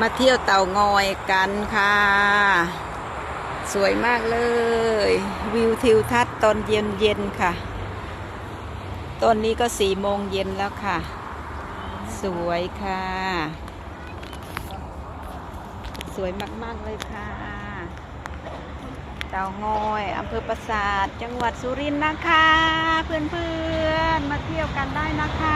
มาเที่ยวเต่างอยกันค่ะ สวยมากเลย วิวทิวทัศน์ตอนเย็นเย็นค่ะ ตอนนี้ก็สี่โมงเย็นแล้วค่ะ สวยค่ะ สวยมาก ๆ เลยค่ะ เต่างอยอำเภอปราสาทจังหวัดสุรินทร์นะคะ เพื่อนๆ มาเที่ยวกันได้นะคะ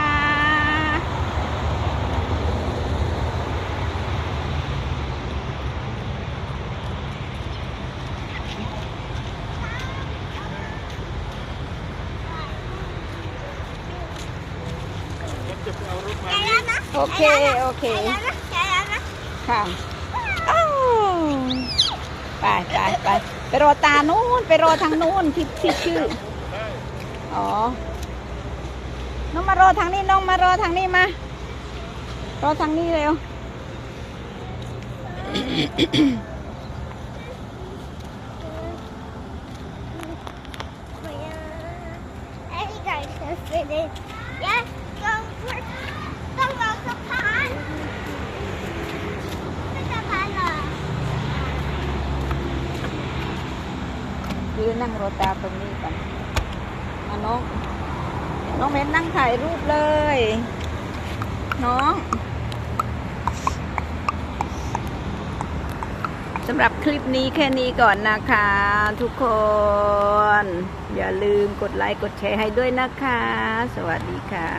โอเค โอเค ค่ะอ้าวไปไปไปไปรอตานู้นไปรอทางนู้นที่ที่ชื่อ อ๋อ น้องมารอทางนี้น้องมารอทางนี้มา รอทางนี้เร็ว Yes, go first. ต้องลงสะพานไม่สะพานเหรอ คือนั่งรอตาตรงนี้กันมาน้อง น้องเม้นนั่งถ่ายรูปเลย น้องสำหรับคลิปนี้แค่นี้ก่อนนะคะ ทุกคน อย่าลืมกดไลค์กดแชร์ให้ด้วยนะคะ สวัสดีค่ะ